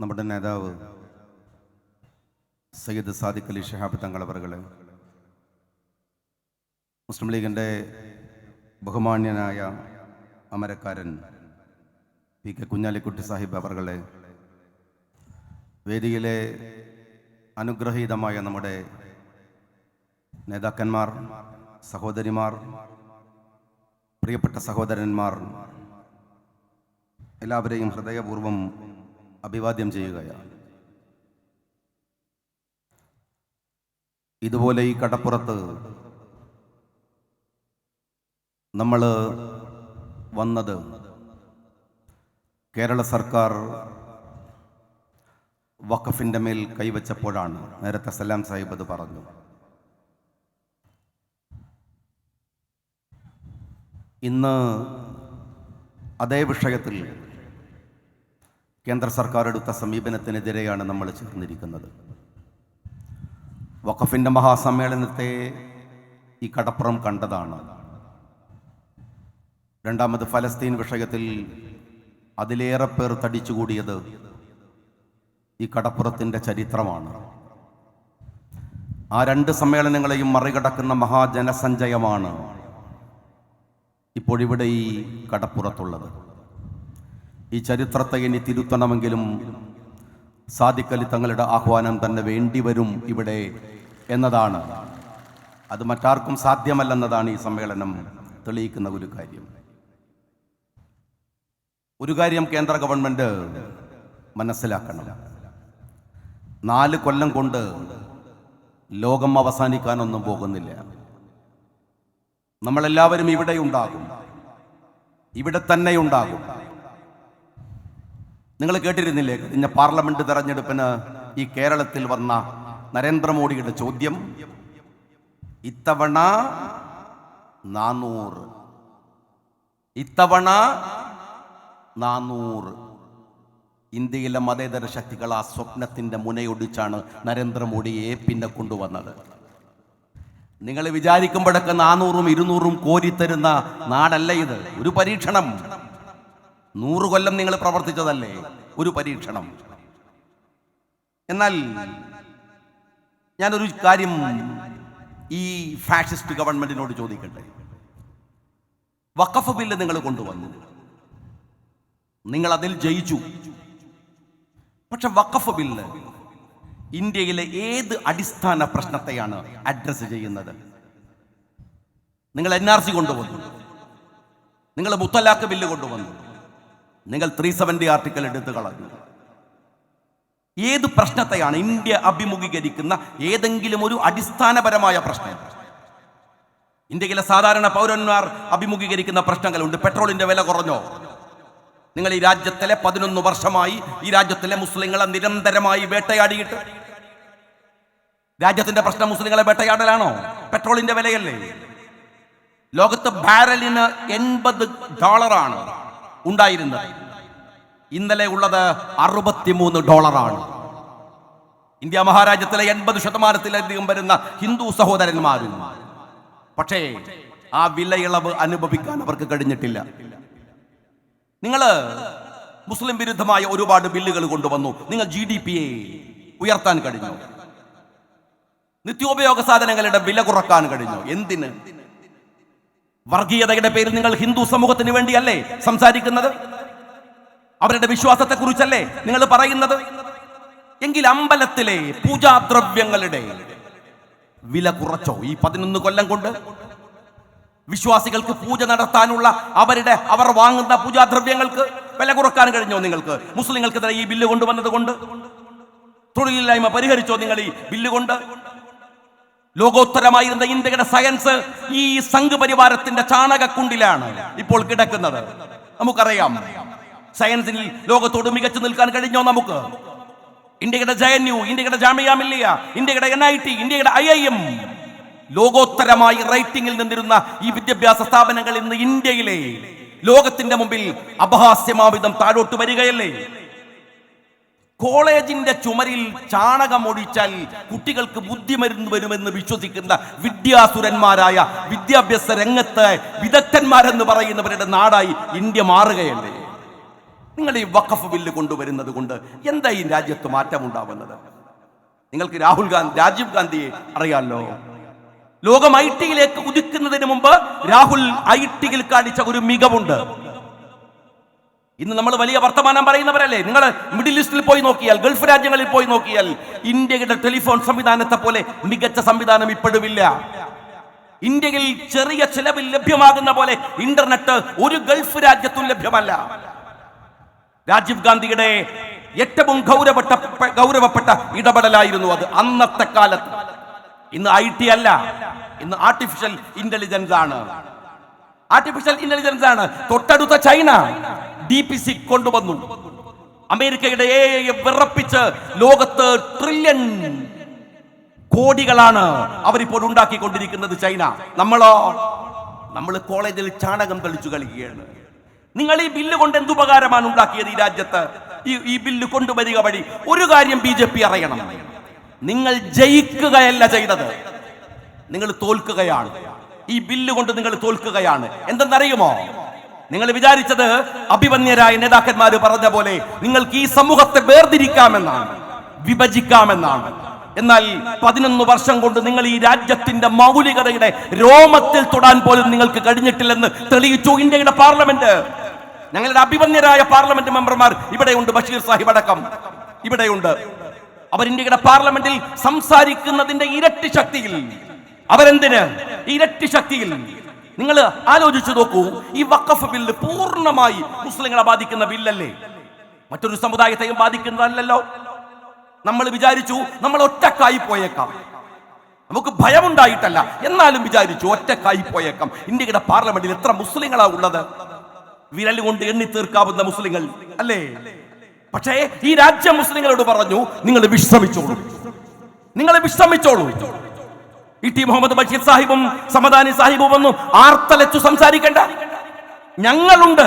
നമ്മുടെ നേതാവ് സയ്യിദ് സാദിഖ് അലി ഷഹാബ് തങ്ങളവറുകളെ മുസ്ലിം ലീഗിന്റെ ബഹുമാന്യനായ അമരക്കാരൻ പി കെ കുഞ്ഞാലിക്കുട്ടി സാഹിബ് അവറുകളെ വേദിയിലെ അനുഗ്രഹീതമായ നമ്മുടെ നേതാക്കന്മാർ സഹോദരിമാർ പ്രിയപ്പെട്ട സഹോദരന്മാർ എല്ലാവരെയും ഹൃദയപൂർവം അഭിവാദ്യം ചെയ്യുകയാണ്. ഇതുപോലെ ഈ കടപ്പുറത്ത് നമ്മൾ വന്നത് കേരള സർക്കാർ വഖഫിന്റെ മേൽ കൈവച്ചപ്പോഴാണ്. നേരത്തെ സലാം സാഹിബ് അത് പറഞ്ഞു. ഇന്ന് അതേ വിഷയത്തിൽ കേന്ദ്ര സർക്കാർ എടുത്ത സമീപനത്തിനെതിരെയാണ് നമ്മൾ ചേർന്നിരിക്കുന്നത്. വഖഫിന്റെ മഹാസമ്മേളനത്തെ ഈ കടപ്പുറം കണ്ടതാണ്. രണ്ടാമത് ഫലസ്തീൻ വിഷയത്തിൽ അതിലേറെ പേർ തടിച്ചുകൂടിയത് ഈ കടപ്പുറത്തിന്റെ ചരിത്രമാണ്. ആ രണ്ട് സമ്മേളനങ്ങളെയും മറികടക്കുന്ന മഹാജനസഞ്ചയമാണ് ഇപ്പോഴിവിടെ ഈ കടപ്പുറത്തുള്ളത്. ഈ ചരിത്രത്തെ ഇനി തിരുത്തണമെങ്കിലും സാദിഖലി തങ്ങളുടെ ആഹ്വാനം തന്നെ വേണ്ടി വരും ഇവിടെ എന്നതാണ്. അത് മറ്റാർക്കും സാധ്യമല്ലെന്നതാണ് ഈ സമ്മേളനം തെളിയിക്കുന്ന ഒരു കാര്യം. ഒരു കാര്യം കേന്ദ്ര ഗവൺമെന്റ് മനസ്സിലാക്കണം. നാല് കൊല്ലം കൊണ്ട് ലോകം അവസാനിക്കാനൊന്നും പോകുന്നില്ല. നമ്മളെല്ലാവരും ഇവിടെ ഉണ്ടാകും. ഇവിടെ തന്നെ ഉണ്ടാകും. നിങ്ങൾ കേട്ടിരുന്നില്ലേ? കഴിഞ്ഞ പാർലമെന്റ് തെരഞ്ഞെടുപ്പിന് ഈ കേരളത്തിൽ വന്ന നരേന്ദ്രമോദിയുടെ ചോദ്യം ഇത്തവണ നാനൂറ്. ഇത്തവണ നാനൂറ്. ഇന്ത്യയിലെ മതേതര ശക്തികൾ ആ സ്വപ്നത്തിന്റെ മുനയൊടിച്ചാണ് നരേന്ദ്രമോദിയെ പിന്നെ കൊണ്ടുവന്നത്. നിങ്ങൾ വിചാരിക്കുമ്പോഴൊക്കെ നാനൂറും ഇരുന്നൂറും കോരിത്തരുന്ന നാടല്ല ഇത്. ഒരു പരീക്ഷണം. നൂറ് കൊല്ലം നിങ്ങൾ പ്രവർത്തിച്ചതല്ലേ? ഒരു പരീക്ഷണം. എന്നാൽ ഞാനൊരു കാര്യം ഈ ഫാഷിസ്റ്റ് ഗവൺമെന്റിനോട് ചോദിക്കട്ടെ? വഖഫ് ബില്ല് നിങ്ങൾ കൊണ്ടുവന്നു. നിങ്ങൾ അതിൽ ജയിച്ചു. പക്ഷെ വഖഫ് ബില്ല് ഇന്ത്യയിലെ ഏത് അടിസ്ഥാന പ്രശ്നത്തെയാണ് അഡ്രസ് ചെയ്യുന്നത്? നിങ്ങൾ എൻ ആർ സി കൊണ്ടുവന്നു. നിങ്ങൾ മുത്തലാഖ് ബില്ല് കൊണ്ടുവന്നു. നിങ്ങൾ ത്രീ സെവന്റി ആർട്ടിക്കൽ എടുത്തു കളഞ്ഞു. ഏത് പ്രശ്നത്തെയാണ് ഇന്ത്യ അഭിമുഖീകരിക്കുന്ന ഏതെങ്കിലും ഒരു അടിസ്ഥാനപരമായ പ്രശ്നം? ഇന്ത്യയിലെ സാധാരണ പൗരന്മാർ അഭിമുഖീകരിക്കുന്ന പ്രശ്നങ്ങളുണ്ട്. പെട്രോളിന്റെ വില കുറഞ്ഞോ? നിങ്ങൾ ഈ രാജ്യത്തിലെ പതിനൊന്ന് വർഷമായി ഈ രാജ്യത്തിലെ മുസ്ലിങ്ങളെ നിരന്തരമായി വേട്ടയാടിയിട്ട് രാജ്യത്തിന്റെ പ്രശ്നം മുസ്ലിങ്ങളെ വേട്ടയാടലാണോ? പെട്രോളിന്റെ വിലയല്ലേ? ലോകത്ത് ബാരലിന് എൺപത് ഡോളറാണ്. ഉണ്ടായിരുന്നത്. ഇന്നലെ ഉള്ളത് അറുപത്തിമൂന്ന് ഡോളറാണ്. ഇന്ത്യ മഹാരാജ്യത്തിലെ എൺപത് ശതമാനത്തിലധികം വരുന്ന ഹിന്ദു സഹോദരന്മാരും പക്ഷേ ആ വിലയിളവ് അനുഭവിക്കാൻ അവർക്ക് കഴിഞ്ഞിട്ടില്ല. നിങ്ങൾ മുസ്ലിം വിരുദ്ധമായ ഒരുപാട് ബില്ലുകൾ കൊണ്ടുവന്നു. നിങ്ങൾ ജി ഡി പിയെ ഉയർത്താൻ കഴിഞ്ഞു. നിത്യോപയോഗ സാധനങ്ങളുടെ വില കുറയ്ക്കാൻ കഴിഞ്ഞു. എന്തിന്? വർഗീയതയുടെ പേരിൽ നിങ്ങൾ ഹിന്ദു സമൂഹത്തിന് വേണ്ടിയല്ലേ സംസാരിക്കുന്നത്? അവരുടെ വിശ്വാസത്തെ കുറിച്ചല്ലേ നിങ്ങൾ പറയുന്നത്? എങ്കിൽ അമ്പലത്തിലെ പൂജാദ്രവ്യങ്ങളുടെ വില കുറച്ചോ ഈ പതിനൊന്ന് കൊല്ലം കൊണ്ട്? വിശ്വാസികൾക്ക് പൂജ നടത്താനുള്ള അവരുടെ അവർ വാങ്ങുന്ന പൂജാദ്രവ്യങ്ങൾക്ക് വില കുറയ്ക്കാൻ കഴിഞ്ഞോ നിങ്ങൾക്ക്? മുസ്ലിങ്ങൾക്കെതിരെ ഈ ബില്ല് കൊണ്ടുവന്നത് കൊണ്ട് തൊഴിലില്ലായ്മ പരിഹരിച്ചോ നിങ്ങൾ ഈ ബില്ല് കൊണ്ട്? ലോകോത്തരമായിരുന്ന ഇന്ത്യയുടെ സയൻസ് ഈ സംഘപരിവാരത്തിന്റെ ചാണകക്കുണ്ടിലാണ് ഇപ്പോൾ കിടക്കുന്നത്. നമുക്കറിയാം. സയൻസിൽ ലോകത്തോട് മികച്ചു നിൽക്കാൻ കഴിഞ്ഞോ നമുക്ക്? ഇന്ത്യയുടെ ജെ എൻ യു ഇന്ത്യയുടെ ജാമിയ മില്ലിയ ഇന്ത്യയുടെ എൻ ഐ ടി ഇന്ത്യയുടെ ഐ ഐ എം ലോകോത്തരമായി റേറ്റിംഗിൽ നിന്നിരുന്ന ഈ വിദ്യാഭ്യാസ സ്ഥാപനങ്ങൾ ഇന്ന് ഇന്ത്യയിലെ ലോകത്തിന്റെ മുമ്പിൽ അപഹാസ്യമാവിധം താഴോട്ട് വരികയല്ലേ? കോളേജിന്റെ ചുമരിൽ ചാണകമൊഴിച്ചാൽ കുട്ടികൾക്ക് ബുദ്ധിമരുന്ന് വരുമെന്ന് വിശ്വസിക്കുന്ന വിദ്യാസുരന്മാരായ വിദ്യാഭ്യാസ രംഗത്ത് വിദഗ്ധന്മാരെന്ന് പറയുന്നവരുടെ നാടായി ഇന്ത്യ മാറുകയല്ലേ? നിങ്ങൾ ഈ വഖഫ് ബില്ല് കൊണ്ടുവരുന്നത് കൊണ്ട് എന്താ ഈ രാജ്യത്ത് മാറ്റമുണ്ടാവുന്നത്? നിങ്ങൾക്ക് രാഹുൽ ഗാന്ധി രാജീവ് ഗാന്ധിയെ അറിയാമല്ലോ ലോകം ഐ ടിയിലേക്ക് ഉദിക്കുന്നതിന് മുമ്പ് രാഹുൽ ഐ ടിയിൽ കാണിച്ച ഒരു മികവുണ്ട്. ഇന്ന് നമ്മൾ വലിയ വർത്തമാനം പറയുന്നവരല്ലേ? നിങ്ങൾ മിഡിൽ ഈസ്റ്റിൽ പോയി നോക്കിയാൽ ഗൾഫ് രാജ്യങ്ങളിൽ പോയി നോക്കിയാൽ ഇന്ത്യയുടെ ടെലിഫോൺ സംവിധാനത്തെ പോലെ മികച്ച സംവിധാനം ഇപ്പോഴുമില്ല ഇന്ത്യയിൽ ചെറിയ ചെലവിൽ ലഭ്യമാകുന്ന പോലെ ഇന്റർനെറ്റ് ഒരു ഗൾഫ് രാജ്യത്തും ലഭ്യമല്ല. രാജീവ് ഗാന്ധിയുടെ ഏറ്റവും ഗൗരവപ്പെട്ട ഗൗരവപ്പെട്ട ഇടപെടലായിരുന്നു അത് അന്നത്തെ കാലത്ത്. ഇന്ന് ഐ ടി അല്ല. ഇന്ന് ആർട്ടിഫിഷ്യൽ ഇന്റലിജൻസ് ആണ്. ആർട്ടിഫിഷ്യൽ ഇന്റലിജൻസ് ആണ്. തൊട്ടടുത്ത ചൈന. ഡി പി സി കൊണ്ടുവന്നു. അമേരിക്കയുടെ വിറപ്പിച്ച് ലോകത്ത് ട്രില്യൺ കോടികളാണ് അവരിപ്പോൾ ഉണ്ടാക്കിക്കൊണ്ടിരിക്കുന്നത് ചൈന. നമ്മളോ? നമ്മൾ കോളേജിൽ ചാണകം തെളിച്ചു കളിക്കുകയാണ്. നിങ്ങൾ ഈ ബില്ല് കൊണ്ട് എന്തുപകാരമാണ് ഉണ്ടാക്കിയത് ഈ രാജ്യത്ത്? ഈ ഈ ബില്ല് കൊണ്ടുവരിക വഴി ഒരു കാര്യം ബി ജെ പി അറിയണം. നിങ്ങൾ ജയിക്കുകയല്ല ചെയ്തത്. നിങ്ങൾ തോൽക്കുകയാണ്. ഈ ബില്ല് കൊണ്ട് നിങ്ങൾ തോൽക്കുകയാണ്. എന്തെന്നറിയുമോ? നിങ്ങൾ വിചാരിച്ചത് അഭിമന്യരായ നേതാക്കന്മാർ പറഞ്ഞ പോലെ നിങ്ങൾക്ക് ഈ സമൂഹത്തെ വേർതിരിക്കാമെന്നാണ് വിഭജിക്കാമെന്നാണ്. എന്നാൽ പതിനൊന്ന് വർഷം കൊണ്ട് നിങ്ങൾ ഈ രാജ്യത്തിന്റെ മൗലികതയുടെ രോമത്തിൽ തൊടാൻ പോലും നിങ്ങൾക്ക് കഴിഞ്ഞിട്ടില്ലെന്ന് തെളിയിച്ചു ഇന്ത്യയുടെ പാർലമെന്റ്. ഞങ്ങളുടെ അഭിമന്യരായ പാർലമെന്റ് മെമ്പർമാർ ഇവിടെയുണ്ട് ബഷീർ സാഹിബ് അടക്കം. ഇവിടെയുണ്ട്. അവർ ഇന്ത്യയുടെ പാർലമെന്റിൽ സംസാരിക്കുന്നതിന്റെ ഇരട്ടി ശക്തിയിൽ. അവരെന്തിന്? ഇരട്ടി ശക്തിയിൽ. നിങ്ങൾ ആലോചിച്ചു നോക്കൂ ഈ വക്കഫ് ബില്ല് പൂർണമായി മുസ്ലിങ്ങളെ ബാധിക്കുന്ന ബില്ലല്ലേ? മറ്റൊരു സമുദായത്തെയും ബാധിക്കുന്നതല്ലല്ലോ. നമ്മൾ വിചാരിച്ചു നമ്മൾ ഒറ്റക്കായി പോയേക്കാം. നമുക്ക് ഭയമുണ്ടായിട്ടല്ല എന്നാലും വിചാരിച്ചു ഒറ്റക്കായി പോയേക്കാം. ഇന്ത്യയുടെ പാർലമെന്റിൽ എത്ര മുസ്ലിങ്ങളാ ഉള്ളത്? വിരൽ കൊണ്ട് എണ്ണി തീർക്കാവുന്ന മുസ്ലിങ്ങൾ അല്ലേ? പക്ഷേ ഈ രാജ്യം മുസ്ലിങ്ങളോട് പറഞ്ഞു നിങ്ങൾ വിശ്രമിച്ചോളൂ. നിങ്ങൾ വിശ്രമിച്ചോളൂ. ഇ ടി മുഹമ്മദ് ബഷീർ സാഹിബും സമദാനി സാഹിബും ഒന്നും ആർത്തലച്ചു സംസാരിക്കണ്ട. ഞങ്ങളുണ്ട്.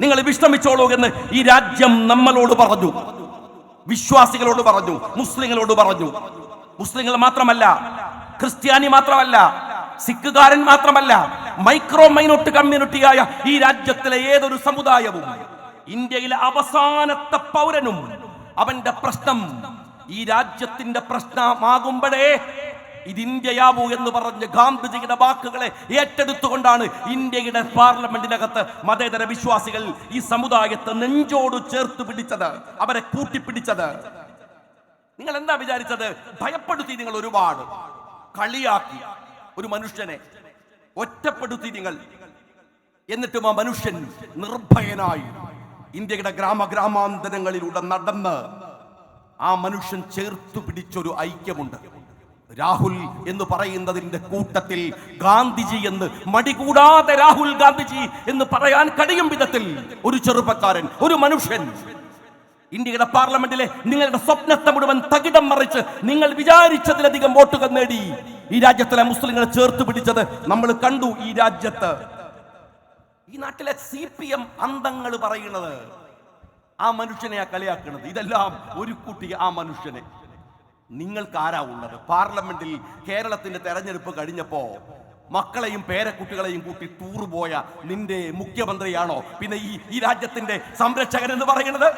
നിങ്ങൾ വിശ്രമിച്ചോളൂ എന്ന് ഈ രാജ്യം നമ്മളോട് പറഞ്ഞു. വിശ്വാസികളോട് പറഞ്ഞു. മുസ്ലിങ്ങളോട് പറഞ്ഞു. മുസ്ലിങ്ങൾ മാത്രമല്ല ക്രിസ്ത്യാനി മാത്രമല്ല സിഖുകാരൻ മാത്രമല്ല മൈക്രോ മൈനോട്ട് കമ്മ്യൂണിറ്റിയായ ഈ രാജ്യത്തിലെ ഏതൊരു സമുദായവും ഇന്ത്യയിലെ അവസാനത്തെ പൗരനും അവന്റെ പ്രശ്നം ഈ രാജ്യത്തിന്റെ പ്രശ്നമാകുമ്പോഴേ ഇത് ഇന്ത്യയാവൂ എന്ന് പറഞ്ഞ് ഗാന്ധിജിയുടെ വാക്കുകളെ ഏറ്റെടുത്തുകൊണ്ടാണ് ഇന്ത്യയുടെ പാർലമെന്റിനകത്ത് മതേതര വിശ്വാസികൾ ഈ സമുദായത്തെ നെഞ്ചോട് ചേർത്ത് പിടിച്ചത് അവരെ കൂട്ടിപ്പിടിച്ചത്. നിങ്ങൾ എന്താ വിചാരിച്ചത്? ഭയപ്പെടുത്തി നിങ്ങൾ ഒരുപാട്. കളിയാക്കി ഒരു മനുഷ്യനെ. ഒറ്റപ്പെടുത്തി നിങ്ങൾ. എന്നിട്ടും ആ മനുഷ്യൻ നിർഭയനായി ഇന്ത്യയുടെ ഗ്രാമ ഗ്രാമാന്തരങ്ങളിലൂടെ നടന്ന് ആ മനുഷ്യൻ ചേർത്തു പിടിച്ചൊരു ഐക്യമുണ്ട്. രാഹുൽ എന്ന് പറയുന്നതിന്റെ കൂട്ടത്തിൽ ഗാന്ധിജി എന്ന് മടികൂടാതെ രാഹുൽ ഗാന്ധിജി എന്ന് പറയാൻ കഴിയും വിധത്തിൽ. ഒരു ചെറുപ്പക്കാരൻ ഒരു മനുഷ്യൻ. ഇന്ത്യയുടെ പാർലമെന്റിലെ നിങ്ങളുടെ സ്വപ്നത്തെ മുഴുവൻ തകിടം മറിച്ച് നിങ്ങൾ വിചാരിച്ചതിലധികം വോട്ടുകൾ നേടി. ഈ രാജ്യത്തിലെ മുസ്ലിങ്ങളെ ചേർത്ത് പിടിച്ചത് നമ്മൾ കണ്ടു ഈ രാജ്യത്ത്. ഈ നാട്ടിലെ സി പി എം അന്തങ്ങൾ പറയുന്നത് ആ മനുഷ്യനെയാ കളിയാക്കുന്നത് ഇതെല്ലാം ഒരു കുട്ടി ആ മനുഷ്യനെ. നിങ്ങൾക്ക് ആരാ ഉള്ളത് പാർലമെന്റിൽ കേരളത്തിന്റെ തെരഞ്ഞെടുപ്പ് കഴിഞ്ഞപ്പോ മക്കളെയും പേരക്കുട്ടികളെയും കൂട്ടി ടൂർ പോയ നിന്റെ മുഖ്യമന്ത്രിയാണോ? പിന്നെ ഈ ഈ രാജ്യത്തിന്റെ സംരക്ഷകൻ എന്ന് പറയുന്നത്?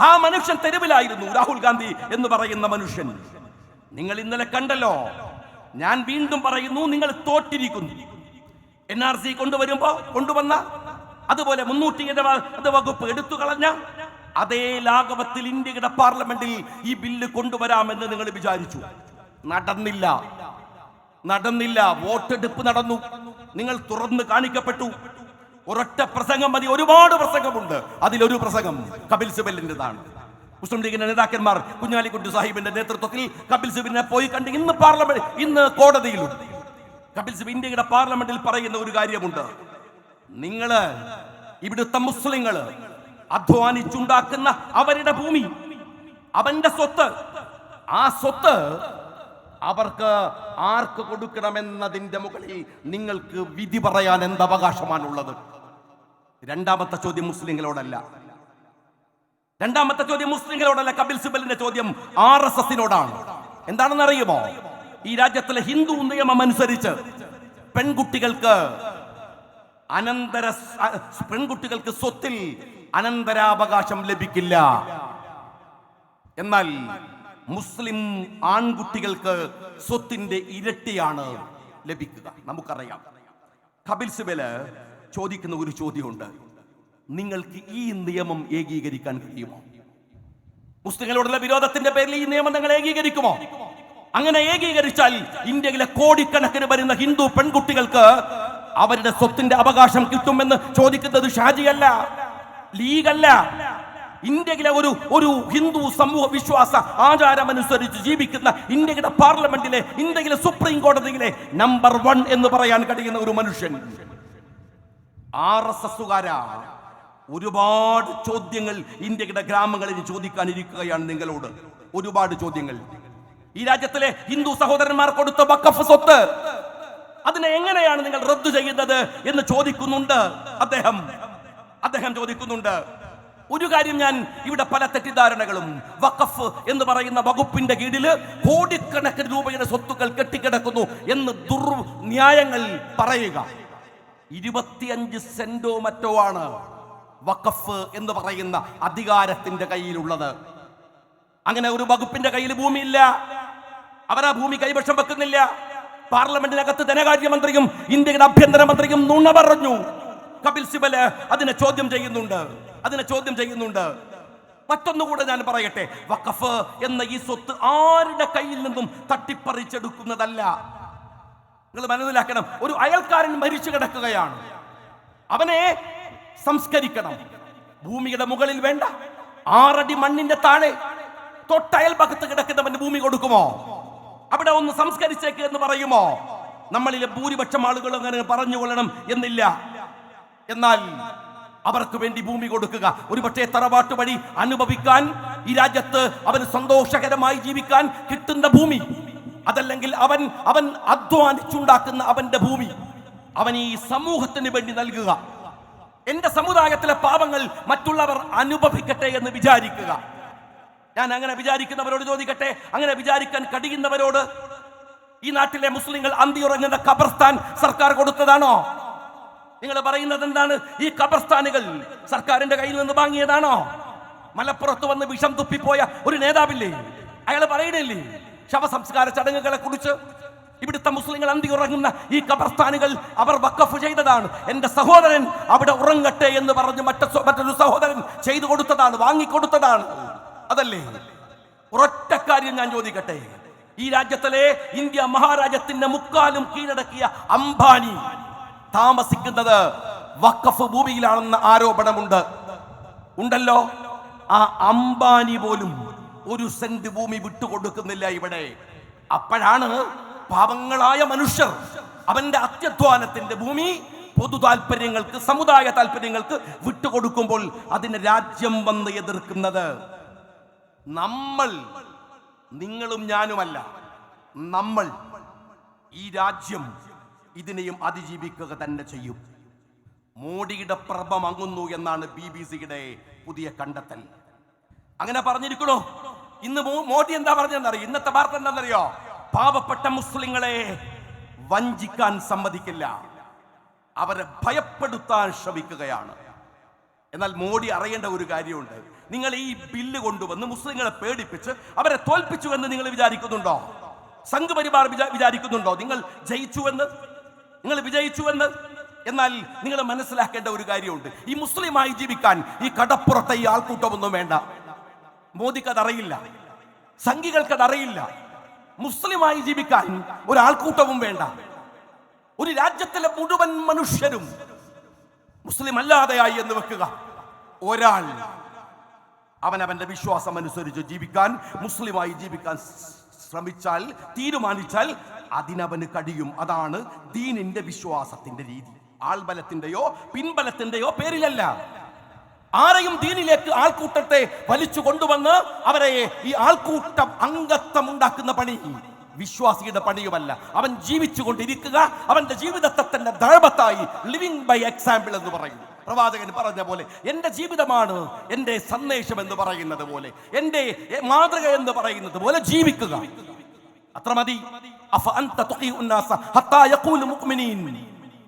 ആ മനുഷ്യൻ തെരുവിലായിരുന്നു രാഹുൽ ഗാന്ധി എന്ന് പറയുന്ന മനുഷ്യൻ. നിങ്ങൾ ഇന്നലെ കണ്ടല്ലോ ഞാൻ വീണ്ടും പറയുന്നു നിങ്ങൾ തോറ്റിരിക്കുന്നു. എൻ ആർ സി കൊണ്ടുവരുമ്പോ കൊണ്ടുവന്ന അതുപോലെ മുന്നൂറ്റി വകുപ്പ് എടുത്തു കളഞ്ഞ അതേ ലാഘവത്തിൽ ഇന്ത്യയുടെ പാർലമെന്റിൽ ഈ ബില്ല് കൊണ്ടുവരാമെന്ന് നിങ്ങൾ വിചാരിച്ചു. നടന്നില്ല. നടന്നില്ല. വോട്ടെടുപ്പ് നടന്നു. നിങ്ങൾ തുറന്ന് കാണിക്കപ്പെട്ടു. ഒരൊറ്റ പ്രസംഗം മതി. ഒരുപാട് പ്രസംഗമുണ്ട്. അതിലൊരു പ്രസംഗം കപിൽ സിബലിന്റെതാണ്. മുസ്ലിം ലീഗിന്റെ നേതാക്കന്മാർ കുഞ്ഞാലിക്കുട്ടി സാഹിബിന്റെ നേതൃത്വത്തിൽ കപിൽ സിബിനെ പോയി കണ്ട് ഇന്ന് പാർലമെന്റ് ഇന്ന് കോടതിയിലും. കപിൽ സിബ് ഇന്ത്യയുടെ പാർലമെന്റിൽ പറയുന്ന ഒരു കാര്യമുണ്ട്. നിങ്ങൾ ഇവിടുത്തെ മുസ്ലിങ്ങൾ അധ്വാനിച്ചുണ്ടാക്കുന്ന അവരുടെ ഭൂമി അവന്റെ സ്വത്ത്. ആ സ്വത്ത് അവർക്ക് ആർക്ക് കൊടുക്കണമെന്നതിന്റെ മുകളിൽ നിങ്ങൾക്ക് വിധി പറയാൻ എന്ത് അവകാശമാണുള്ളത്? രണ്ടാമത്തെ ചോദ്യം മുസ്ലിങ്ങളോടല്ല. രണ്ടാമത്തെ ചോദ്യം മുസ്ലിങ്ങളോടല്ല കപിൽ സിബലിന്റെ ചോദ്യം ആർ എസ് എസിനോടാണ്. എന്താണെന്ന് അറിയുമോ ഈ രാജ്യത്തിലെ ഹിന്ദു നിയമം അനുസരിച്ച് പെൺകുട്ടികൾക്ക് അനന്തര പെൺകുട്ടികൾക്ക് സ്വത്തിൽ അനന്തരാവകാശം ലഭിക്കില്ല. എന്നാൽ മുസ്ലിം ആൺകുട്ടികൾക്ക് സ്വത്തിന്റെ ഇരട്ടിയാണ് ലഭിക്കുക. നമുക്കറിയാം. കപിൽ സിബൽ ചോദിക്കുന്ന ഒരു ചോദ്യമുണ്ട്. നിങ്ങൾക്ക് ഈ നിയമം ഏകീകരിക്കാൻ കഴിയുമോ? മുസ്ലിങ്ങളോടുള്ള വിരോധത്തിന്റെ പേരിൽ ഈ നിയമം നിങ്ങൾ ഏകീകരിക്കുമോ? അങ്ങനെ ഏകീകരിച്ചാൽ ഇന്ത്യയിലെ കോടിക്കണക്കിന് വരുന്ന ഹിന്ദു പെൺകുട്ടികൾക്ക് അവരുടെ സ്വത്തിന്റെ അവകാശം കിട്ടുമെന്ന് ചോദിക്കുന്നത് ഷാജിയല്ല. ലീഗല്ല. ഇന്ത്യയിലെ ഒരു ഒരു ഹിന്ദു സമൂഹ വിശ്വാസ ആചാരമനുസരിച്ച് ജീവിക്കുന്ന ഇന്ത്യയുടെ പാർലമെന്റിലെ ഇന്ത്യയിലെ സുപ്രീം കോടതിയിലെ നമ്പർ വൺ എന്ന് പറയാൻ കഴിയുന്ന ഒരു മനുഷ്യൻ. ആർ എസ് എസുകാരാ ഒരുപാട് ചോദ്യങ്ങൾ ഇന്ത്യയുടെ ഗ്രാമങ്ങളിൽ ചോദിക്കാനിരിക്കുകയാണ് നിങ്ങളോട്. ഒരുപാട് ചോദ്യങ്ങൾ. ഈ രാജ്യത്തിലെ ഹിന്ദു സഹോദരന്മാർ കൊടുത്ത വക്കഫ് സ്വത്ത് അതിനെ എങ്ങനെയാണ് നിങ്ങൾ റദ്ദു ചെയ്യുന്നത് എന്ന് ചോദിക്കുന്നുണ്ട് അദ്ദേഹം. അദ്ദേഹം ചോദിക്കുന്നുണ്ട് ഒരു കാര്യം ഞാൻ ഇവിടെ പല തെറ്റിദ്ധാരണകളും വഖഫ് എന്ന് പറയുന്ന വകുപ്പിന്റെ കീഴിൽ കോടിക്കണക്കിന് രൂപയുടെ സ്വത്തുക്കൾ കെട്ടിക്കിടക്കുന്നു എന്ന് ദുർന്യായങ്ങൾ പറയുക. ഇരുപത്തിയഞ്ച് സെന്റോ മറ്റോ ആണ് വഖഫ് എന്ന് പറയുന്ന അധികാരത്തിന്റെ കയ്യിലുള്ളത്. അങ്ങനെ ഒരു വകുപ്പിന്റെ കയ്യിൽ ഭൂമിയില്ല. അവർ ആ ഭൂമി കൈവശം വെക്കുന്നില്ല. പാർലമെന്റിനകത്ത് ധനകാര്യമന്ത്രിയും ഇന്ത്യയുടെ ആഭ്യന്തരമന്ത്രിയും നുണ പറഞ്ഞു. കപിൽ സിബൽ അതിനെ ചോദ്യം ചെയ്യുന്നുണ്ട്. അതിനെ ചോദ്യം ചെയ്യുന്നുണ്ട്. മറ്റൊന്നുകൂടെ ഞാൻ പറയട്ടെ വഖഫ് എന്ന ഈ സ്വത്ത് ആരുടെ കയ്യിൽ നിന്നും തട്ടിപ്പറിച്ചെടുക്കുന്നതല്ല. നിങ്ങൾ മനസ്സിലാക്കണം ഒരു അയൽക്കാരൻ മരിച്ചു കിടക്കുകയാണ്. അവനെ സംസ്കരിക്കണം. ഭൂമിയുടെ മുകളിൽ വേണ്ട. ആറടി മണ്ണിന്റെ താഴെ തൊട്ടയൽ ഭാഗത്ത് കിടക്കുന്നവന് ഭൂമി കൊടുക്കുമോ? അവിടെ ഒന്ന് സംസ്കരിച്ചേക്ക് എന്ന് പറയുമോ? നമ്മളിലെ ഭൂരിപക്ഷം ആളുകൾ അങ്ങനെ പറഞ്ഞു കൊള്ളണം എന്നില്ല. എന്നാൽ അവർക്ക് വേണ്ടി ഭൂമി കൊടുക്കുക. ഒരുപക്ഷെ തറവാട്ട് വഴി അനുഭവിക്കാൻ ഈ രാജ്യത്ത് അവന് സന്തോഷകരമായി ജീവിക്കാൻ കിട്ടുന്ന ഭൂമി. അതല്ലെങ്കിൽ അവൻ അവൻ അധ്വാനിച്ചുണ്ടാക്കുന്ന അവന്റെ ഭൂമി അവൻ ഈ സമൂഹത്തിന് വേണ്ടി നൽകുക. എന്റെ സമുദായത്തിലെ പാപങ്ങൾ മറ്റുള്ളവർ അനുഭവിക്കട്ടെ എന്ന് വിചാരിക്കുക. ഞാൻ അങ്ങനെ വിചാരിക്കുന്നവരോട് ചോദിക്കട്ടെ? അങ്ങനെ വിചാരിക്കാൻ കഴിയുന്നവരോട്? ഈ നാട്ടിലെ മുസ്ലിങ്ങൾ അന്തിയുറങ്ങുന്ന ഖബർസ്ഥാൻ സർക്കാർ കൊടുത്തതാണോ? നിങ്ങൾ പറയുന്നത് എന്താണ്? ഈ കബർസ്ഥാനുകൾ സർക്കാരിന്റെ കയ്യിൽ നിന്ന് വാങ്ങിയതാണോ? മലപ്പുറത്ത് വന്ന് വിഷം തുപ്പിപ്പോയ ഒരു നേതാവില്ലേ? അയാൾ പറയണില്ലേ? ശവസംസ്കാര ചടങ്ങുകളെ കുറിച്ച് ഇവിടുത്തെ മുസ്ലിങ്ങൾ അന്തി ഉറങ്ങുന്ന ഈ കബർസ്ഥാനുകൾ അവർ വക്കഫ് ചെയ്തതാണ്. എന്റെ സഹോദരൻ അവിടെ ഉറങ്ങട്ടെ എന്ന് പറഞ്ഞ് മറ്റ മറ്റൊരു സഹോദരൻ ചെയ്തു കൊടുത്തതാണ് വാങ്ങിക്കൊടുത്തതാണ്. അതല്ലേ? ഒരൊറ്റ കാര്യം ഞാൻ ചോദിക്കട്ടെ. ഈ രാജ്യത്തിലെ ഇന്ത്യ മഹാരാജ്യത്തിന്റെ മുക്കാലും കീഴടക്കിയ അംബാനി താമസിക്കുന്നത് വക്കഫ് ഭൂമിയിലാണെന്ന ആരോപണമുണ്ട്. ഉണ്ടല്ലോ? ആ അംബാനി പോലും ഒരു സെന്റ് ഭൂമി വിട്ടുകൊടുക്കുന്നില്ല ഇവിടെ. അപ്പോഴാണ് പാപങ്ങളായ മനുഷ്യർ അവന്റെ അത്യധ്വാനത്തിന്റെ ഭൂമി പൊതു താല്പര്യങ്ങൾക്ക് സമുദായ താല്പര്യങ്ങൾക്ക് വിട്ടുകൊടുക്കുമ്പോൾ അതിന് രാജ്യം വന്ന് എതിർക്കുന്നത്. നമ്മൾ നിങ്ങളും ഞാനുമല്ല. നമ്മൾ ഈ രാജ്യം ഇതിനെയും അതിജീവിക്കുക തന്നെ ചെയ്യും. മോഡിയുടെ പ്രഭ മങ്ങുന്നു എന്നാണ് ബി ബി സിയുടെ പുതിയ കണ്ടെത്തൽ. അങ്ങനെ പറഞ്ഞിരിക്കണോ? ഇന്ന് മോദി എന്താ പറഞ്ഞെന്നറിയോ ഇന്നത്തെ വാർത്ത എന്താണെന്നറിയോ? പാവപ്പെട്ട മുസ്ലിങ്ങളെ വഞ്ചിക്കാൻ സമ്മതിക്കില്ല. അവരെ ഭയപ്പെടുത്താൻ ശ്രമിക്കുകയാണ്. എന്നാൽ മോഡി അറിയേണ്ട ഒരു കാര്യമുണ്ട്. നിങ്ങൾ ഈ ബില്ല് കൊണ്ടുവന്ന് മുസ്ലിങ്ങളെ പേടിപ്പിച്ച് അവരെ തോൽപ്പിച്ചു എന്ന് നിങ്ങൾ വിചാരിക്കുന്നുണ്ടോ? സംഘപരിവാർ വിചാ- വിചാരിക്കുന്നുണ്ടോ? നിങ്ങൾ ജയിച്ചുവെന്ന് നിങ്ങൾ വിജയിച്ചുവെന്ന് എന്നാൽ നിങ്ങൾ മനസ്സിലാക്കേണ്ട ഒരു കാര്യമുണ്ട്. ഈ മുസ്ലിമായി ജീവിക്കാൻ ഈ കടപ്പുറത്തെ ഈ ആൾക്കൂട്ടമൊന്നും വേണ്ട. മോദിക്ക് അതറിയില്ല. സംഘികൾക്ക് അതറിയില്ല. മുസ്ലിമായി ജീവിക്കാൻ ഒരാൾക്കൂട്ടവും വേണ്ട. ഒരു രാജ്യത്തിലെ മുഴുവൻ മനുഷ്യരും മുസ്ലിം അല്ലാതെയായി എന്ന് വെക്കുക. ഒരാൾ അവനവന്റെ വിശ്വാസം അനുസരിച്ച് ജീവിക്കാൻ മുസ്ലിമായി ജീവിക്കാൻ ശ്രമിച്ചാൽ തീരുമാനിച്ചാൽ അതിനവന് കഴിയും. അതാണ് ദീനിന്റെ വിശ്വാസത്തിന്റെ രീതി. ആൾബലത്തിന്റെയോ പിൻബലത്തിന്റെയോ പേരിലല്ല. ആരെയും ദീനിലേക്ക് ആൾക്കൂട്ടത്തെ വലിച്ചു കൊണ്ടുവന്ന് അവരെ ഈ ആൾക്കൂട്ടം അംഗത്വം ഉണ്ടാക്കുന്ന പണി. വിശ്വാസിയുടെ പണിയുമല്ല. അവൻ ജീവിച്ചുകൊണ്ടിരിക്കുക അവന്റെ ജീവിതത്തെ തന്നെ ദഴപത്തായി ലിവിങ് ബൈ എക്സാമ്പിൾ എന്ന് പറയുന്നു പ്രവാചകൻ പറഞ്ഞ പോലെ എന്റെ ജീവിതമാണ് എന്റെ സന്ദേശം എന്ന് പറയുന്നത് പോലെ എന്റെ മാതൃക എന്ന് പറയുന്നത് പോലെ ജീവിക്കുക. അത്ര മതി.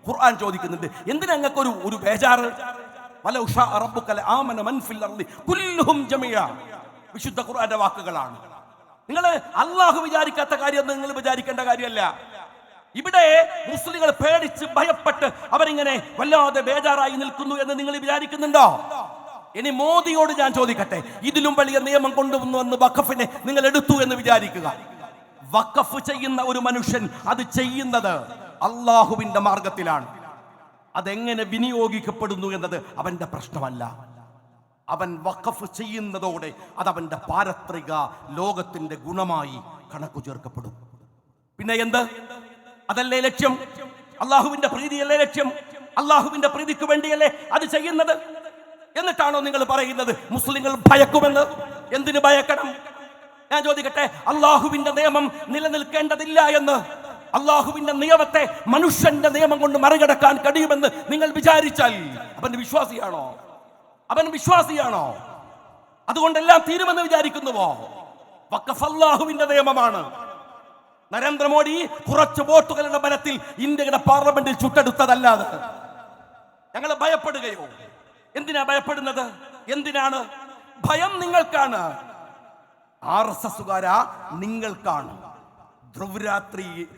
ഖുർആൻ ചോദിക്കുന്നുണ്ട് എന്തിനാ ഒരു ഒരു ബേജാറ്? ഉഷ വിശുദ്ധ ഖുർആന്റെ വാക്കുകളാണ്. നിങ്ങൾ അള്ളാഹു വിചാരിക്കാത്ത കാര്യം നിങ്ങൾ വിചാരിക്കേണ്ട കാര്യമല്ല. ഇവിടെ മുസ്ലിങ്ങൾ പേടിച്ച് ഭയപ്പെട്ട് അവരിങ്ങനെ വല്ലാതെ ബേജാറായി നിൽക്കുന്നു എന്ന് നിങ്ങൾ വിചാരിക്കുന്നുണ്ടോ? ഇനി മോദിയോട് ഞാൻ ചോദിക്കട്ടെ ഇതിലും വലിയ നിയമം കൊണ്ടുവന്നു വന്ന് വഖഫിനെ നിങ്ങൾ എടുത്തു എന്ന് വിചാരിക്കുക. വഖഫ് ചെയ്യുന്ന ഒരു മനുഷ്യൻ അത് ചെയ്യുന്നത് അള്ളാഹുവിന്റെ മാർഗത്തിലാണ്. അതെങ്ങനെ വിനിയോഗിക്കപ്പെടുന്നു എന്നത് അവന്റെ പ്രശ്നമല്ല. അവൻ വഖഫ് ചെയ്യുന്നതോടെ അത് അവന്റെ പാരത്രിക ലോകത്തിന്റെ ഗുണമായി കണക്കു ചേർക്കപ്പെടും. പിന്നെ എന്ത്? അതല്ലേ ലക്ഷ്യം? അള്ളാഹുവിന്റെ പ്രീതിയല്ലേ ലക്ഷ്യം? അള്ളാഹുവിന്റെ പ്രീതിക്ക് വേണ്ടിയല്ലേ അത് ചെയ്യുന്നത്? എന്നിട്ടാണോ നിങ്ങൾ പറയുന്നത്? മുസ്ലിങ്ങൾ ഭയക്കുമെന്ന്? എന്തിനു ഭയക്കണം? ഞാൻ ചോദിക്കട്ടെ അള്ളാഹുവിന്റെ നിയമം നിലനിൽക്കേണ്ടതില്ല എന്ന്? അള്ളാഹുവിന്റെ നിയമത്തെ മനുഷ്യന്റെ നിയമം കൊണ്ട് മറികടക്കാൻ കഴിയുമെന്ന് നിങ്ങൾ വിചാരിച്ചാൽ അവൻ വിശ്വാസിയാണോ? അവൻ വിശ്വാസിയാണോ? അതുകൊണ്ടെല്ലാം തീരുമെന്ന് വിചാരിക്കുന്നുവോ? അല്ലാഹുവിന്റെ നിയമമാണ്. നരേന്ദ്രമോദി കുറച്ച് വോട്ടുകളുടെ ബലത്തിൽ ഇന്ത്യയുടെ പാർലമെന്റിൽ ചുട്ടെടുത്തതല്ലാതെ. ഞങ്ങൾ ഭയപ്പെടുകയോ? എന്തിനാ ഭയപ്പെടുന്നത്? എന്തിനാണ്? ഭയം നിങ്ങൾക്കാണ്. ആർ എസ് എസുകാരാ നിങ്ങൾക്കാണ്. ധ്രുവരാത്രി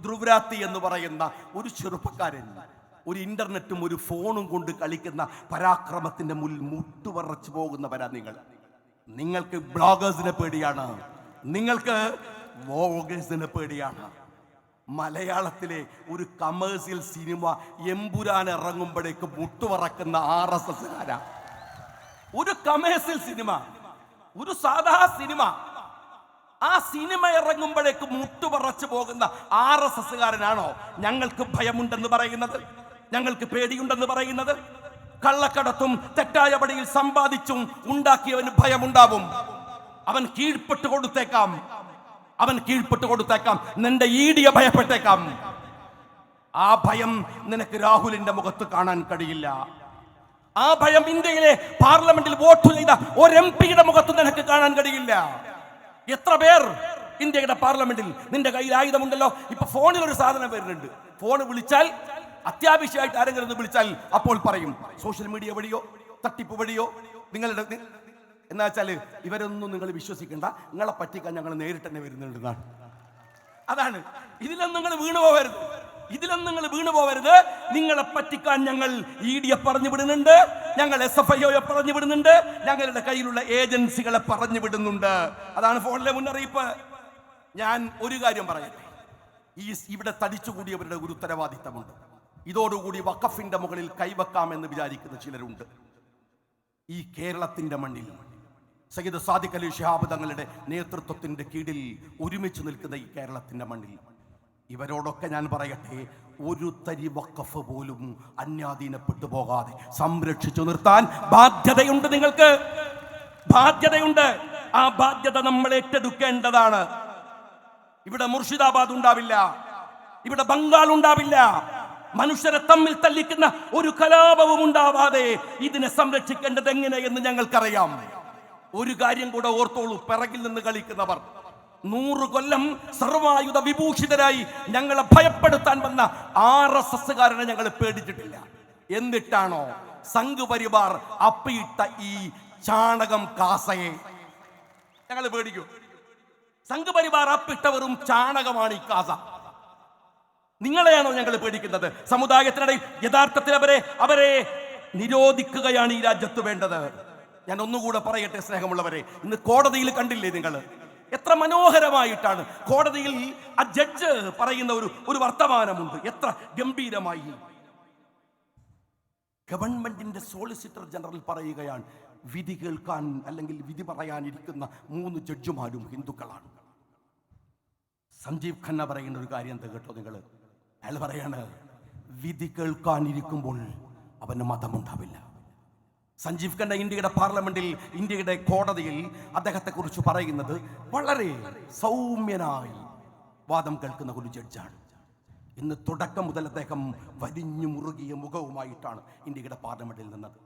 ധ്രുവരാത്രി എന്ന് പറയുന്ന ഒരു ചെറുപ്പക്കാരൻ ഒരു ഇന്റർനെറ്റും ഒരു ഫോണും കൊണ്ട് കളിക്കുന്ന പരാക്രമത്തിന്റെ മുൻ മുട്ടുപറച്ചു പോകുന്നവരാ നിങ്ങൾ. നിങ്ങൾക്ക് ബ്ലോഗേഴ്സിനെ പേടിയാണ്. നിങ്ങൾക്ക് വ്ളോഗേഴ്സിനെ പേടിയാണ്. മലയാളത്തിലെ ഒരു കമേഴ്സ്യൽ സിനിമ എമ്പുരാൻ ഇറങ്ങുമ്പോഴേക്ക് മുട്ടുപറക്കുന്ന ആർ എസ് എസ്കാരാ ഒരു കമേഴ്സ്യൽ സിനിമ. ഒരു സാധാ സിനിമ. ആ സിനിമ ഇറങ്ങുമ്പോഴേക്ക് മുട്ടുപറച്ചു പോകുന്ന ആർ എസ് എസ്സുകാരനാണോ ഞങ്ങൾക്ക് ഭയമുണ്ടെന്ന് പറയുന്നത്? ഞങ്ങൾക്ക് പേടിയുണ്ടെന്ന് പറയുന്നത്? കള്ളക്കടത്തും തെറ്റായ പടിയിൽ സമ്പാദിച്ചും ഉണ്ടാക്കിയവന് ഭയമുണ്ടാവും. അവൻ കീഴ്പ്പെട്ട് കൊടുത്തേക്കാം. അവൻ കീഴ്പ്പെട്ട് കൊടുത്തേക്കാം. നിന്റെ ഈടിയ ഭയപ്പെട്ടേക്കാം. ആ ഭയം നിനക്ക് രാഹുലിന്റെ മുഖത്ത് കാണാൻ കഴിയില്ല. ആ ഭയം ഇന്ത്യയിലെ പാർലമെന്റിൽ വോട്ട് ചെയ്ത ഒരു എം പിയുടെ മുഖത്ത് നിനക്ക് കാണാൻ കഴിയില്ല. എത്ര പേർ ഇന്ത്യയുടെ പാർലമെന്റിൽ നിന്റെ കയ്യിൽ ആയുധമുണ്ടല്ലോ? ഇപ്പൊ ഫോണിൽ ഒരു സാധനം വരുന്നുണ്ട്. ഫോൺ വിളിച്ചാൽ അത്യാവശ്യമായിട്ട് ആരെങ്കിലും വിളിച്ചാൽ അപ്പോൾ പറയും സോഷ്യൽ മീഡിയ വഴിയോ തട്ടിപ്പ് വഴിയോ നിങ്ങളുടെ എന്നാ വെച്ചാൽ ഇവരൊന്നും നിങ്ങൾ വിശ്വസിക്കണ്ട. നിങ്ങളെ പറ്റിക്കാൻ ഞങ്ങൾ നേരിട്ട് തന്നെ വരുന്നുണ്ടെന്നാണ്. അതാണ്. ഇതിലൊന്നും നിങ്ങൾ വീണു പോകരുത് ഇതിലൊന്നും നിങ്ങൾ വീണു പോകരുത്. നിങ്ങളെ പറ്റിക്കാൻ ഞങ്ങൾ ഇ ഡിയെ പറഞ്ഞു വിടുന്നുണ്ട്. ഞങ്ങൾ എസ് എഫ് ഐഒയെ പറഞ്ഞു വിടുന്നുണ്ട്. ഞങ്ങളുടെ കയ്യിലുള്ള ഏജൻസികളെ പറഞ്ഞു വിടുന്നുണ്ട്. അതാണ് ഫോണിലെ മുന്നറിയിപ്പ്. ഞാൻ ഒരു കാര്യം പറയട്ടെ. ഈ ഇവിടെ തടിച്ചുകൂടിയവരുടെ ഒരു ഉത്തരവാദിത്തമുണ്ട്. ഇതോടുകൂടി വഖഫിന്റെ മുകളിൽ കൈവെക്കാമെന്ന് വിചാരിക്കുന്ന ചിലരുണ്ട്. ഈ കേരളത്തിന്റെ മണ്ണിൽ സയ്യിദ് സാദിഖ് അലി ഷിഹാബ് തങ്ങളുടെ നേതൃത്വത്തിന്റെ കീഴിൽ ഒരുമിച്ച് നിൽക്കുന്ന ഈ കേരളത്തിന്റെ മണ്ണിൽ ഇവരോടൊക്കെ ഞാൻ പറയട്ടെ ഒരു തരി വക്കഫ് പോലും അന്യാധീനപ്പെട്ടു പോകാതെ സംരക്ഷിച്ചു നിർത്താൻ ബാധ്യതയുണ്ട് നിങ്ങൾക്ക്. ബാധ്യതയുണ്ട്. ആ ബാധ്യത നമ്മൾ ഏറ്റെടുക്കേണ്ടതാണ്. ഇവിടെ മുർഷിദാബാദ് ഉണ്ടാവില്ല. ഇവിടെ ബംഗാൾ ഉണ്ടാവില്ല. മനുഷ്യരെ തമ്മിൽ തല്ലിക്കുന്ന ഒരു കലാപവും ഉണ്ടാവാതെ ഇതിനെ സംരക്ഷിക്കേണ്ടത് എങ്ങനെയെന്ന് ഞങ്ങൾക്കറിയാം. ഒരു കാര്യം കൂടെ ഓർത്തോളൂ പിറകിൽ നിന്ന് കളിക്കുന്നവർ. നൂറ് കൊല്ലം സർവായുധ വിഭൂഷിതരായി ഞങ്ങളെ ഭയപ്പെടുത്താൻ വന്ന ആർ എസ് എസ്സുകാരനെ ഞങ്ങൾ പേടിച്ചിട്ടില്ല. എന്നിട്ടാണോ സംഘ് പരിവാർ അപ്പിയിട്ട ഈ ചാണകം കാസയെ. ഞങ്ങൾ പേടിക്കും. സംഘപരിവാർ അപ്പിട്ടവരും ചാണകമാണ് ഈ കാസ. നിങ്ങളെയാണോ ഞങ്ങൾ പേടിക്കുന്നത്? സമുദായത്തിനിടയിൽ യഥാർത്ഥത്തിൽ അവരെ അവരെ നിരോധിക്കുകയാണ് ഈ രാജ്യത്ത് വേണ്ടത്. ഞാൻ ഒന്നുകൂടെ പറയട്ടെ സ്നേഹമുള്ളവരെ ഇന്ന് കോടതിയിൽ കണ്ടില്ലേ നിങ്ങൾ എത്ര മനോഹരമായിട്ടാണ് കോടതിയിൽ ആ ജഡ്ജ് പറയുന്ന ഒരു ഒരു വർത്തമാനമുണ്ട്. എത്ര ഗംഭീരമായി. ഗവൺമെന്റിന്റെ സോളിസിറ്റർ ജനറൽ പറയുകയാണ് വിധി കേൾക്കാൻ അല്ലെങ്കിൽ വിധി പറയാനിരിക്കുന്ന മൂന്ന് ജഡ്ജുമാരും ഹിന്ദുക്കളാണ്. സഞ്ജീവ് ഖന്ന പറയുന്ന ഒരു കാര്യം എന്താ കേട്ടോ നിങ്ങൾ അയാൾ പറയാണ് വിധി കേൾക്കാനിരിക്കുമ്പോൾ അവന് മതമുണ്ടാവില്ല. സഞ്ജീവ് ഖന്ന ഇന്ത്യയുടെ പാർലമെന്റിൽ ഇന്ത്യയുടെ കോടതിയിൽ അദ്ദേഹത്തെ കുറിച്ച് പറയുന്നത് വളരെ സൗമ്യനായി വാദം കേൾക്കുന്ന ഒരു ജഡ്ജാണ്. ഇന്ന് തുടക്കം മുതൽ അദ്ദേഹം വലിഞ്ഞു മുറുകിയ മുഖവുമായിട്ടാണ് ഇന്ത്യയുടെ പാർലമെന്റിൽ നിന്നത്.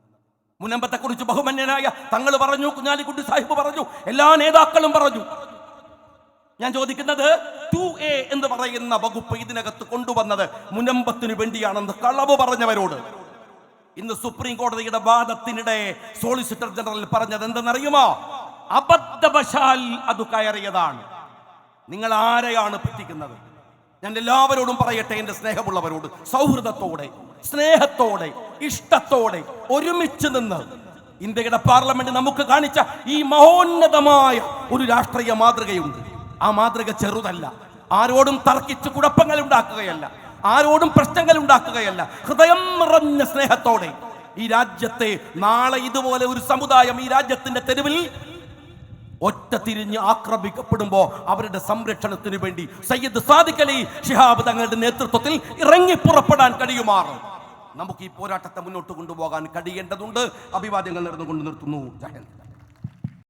മുനമ്പത്തെ കുറിച്ച് ബഹുമന്യനായ തങ്ങൾ പറഞ്ഞു കുഞ്ഞാലിക്കുട്ടി സാഹിബ് പറഞ്ഞു എല്ലാ നേതാക്കളും പറഞ്ഞു. ഞാൻ ചോദിക്കുന്നത് ടു എ എന്ന് പറയുന്ന വകുപ്പ് ഇതിനകത്ത് കൊണ്ടുവന്നത് മുനമ്പത്തിന് വേണ്ടിയാണെന്ന് കളവ് പറഞ്ഞവരോട്. ഇന്ന് സുപ്രീം കോടതിയുടെ വാദത്തിനിടെ സോളിസിറ്റർ ജനറൽ പറഞ്ഞത് എന്തെന്നറിയുമോ? അബദ്ധവശാൽ അത് കയറിയതാണ്. നിങ്ങൾ ആരെയാണ് പറ്റിക്കുന്നത്? ഞാൻ എല്ലാവരോടും പറയട്ടെ എന്റെ സ്നേഹമുള്ളവരോട് സൗഹൃദത്തോടെ സ്നേഹത്തോടെ ഇഷ്ടത്തോടെ ഒരുമിച്ച് നിന്ന് ഇന്ത്യയുടെ പാർലമെന്റ് നമുക്ക് കാണിച്ച ഈ മഹോന്നതമായ ഒരു രാഷ്ട്രീയ മാതൃകയുണ്ട്. ആ മാതൃക ചെറുതല്ല. ആരോടും തർക്കിച്ച് കുഴപ്പങ്ങൾ ഉണ്ടാക്കുകയല്ല. ആരോടും പ്രശ്നങ്ങൾ ഉണ്ടാക്കുകയല്ല. ഹൃദയം നിറഞ്ഞ സ്നേഹത്തോടെ ഈ രാജ്യത്തെ നാളെ ഇതുപോലെ ഒരു സമുദായം ഈ രാജ്യത്തിന്റെ തെരുവിൽ ഒറ്റ തിരിഞ്ഞ് ആക്രമിക്കപ്പെടുമ്പോൾ അവരുടെ സംരക്ഷണത്തിന് വേണ്ടി സയ്യിദ് സാദിഖ് അലി ഷിഹാബ് തങ്ങളുടെ നേതൃത്വത്തിൽ ഇറങ്ങി പുറപ്പെടാൻ കഴിയുമാറും നമുക്ക് ഈ പോരാട്ടത്തെ മുന്നോട്ട് കൊണ്ടുപോകാൻ കഴിയേണ്ടതുണ്ട്. അഭിവാദ്യങ്ങൾ നേർന്നുകൊണ്ട് നിർത്തുന്നു. ഹിന്ദ്.